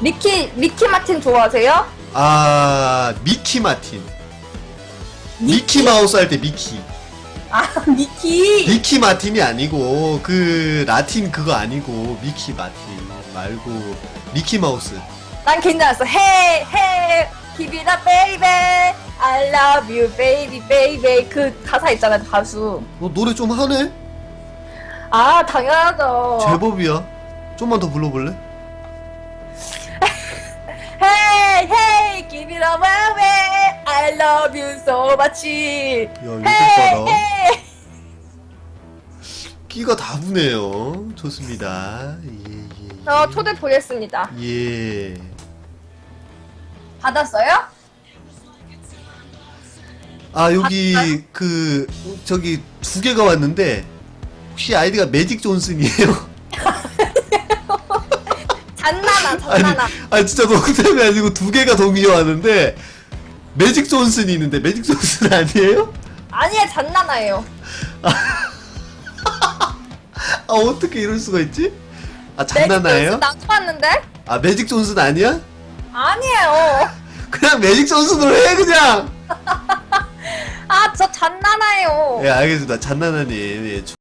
미키 미키 마틴 좋아하세요? 아 미키 마틴. 미키 마우스 할 때 미키. 아 미키. 미키 마틴이 아니고 그 라틴 그거 아니고 미키 마틴 말고 미키 마우스. 난 괜찮았어. It up baby. I love you baby baby. 그 가사 있잖아요 가수. 너 노래 좀 하네? 아 당연하죠. 제법이야. 좀만 더 불러볼래? It up baby. I love you so much. 야 봐라. 끼가 다부네요. 좋습니다. 예, 예, 어 초대 보냈습니다. 예. 받았어요? 아 여기 그 저기 두 개가 왔는데 혹시 아이디가 매직 존슨이에요? 아니, 장난아. 아니 진짜 농담이 아니고 두 개가 동시에 왔는데 매직 존슨이 있는데 매직 존슨 아니에요? 아니야 장난아예요. 아 어떻게 이럴 수가 있지? 아 장난아예요? 나도 봤는데? 아 매직 존슨 아니야? 아니에요. 그냥 매직 존슨으로 해 그냥. 아저 장난아예요. 예 알겠습니다. 장난하님 예,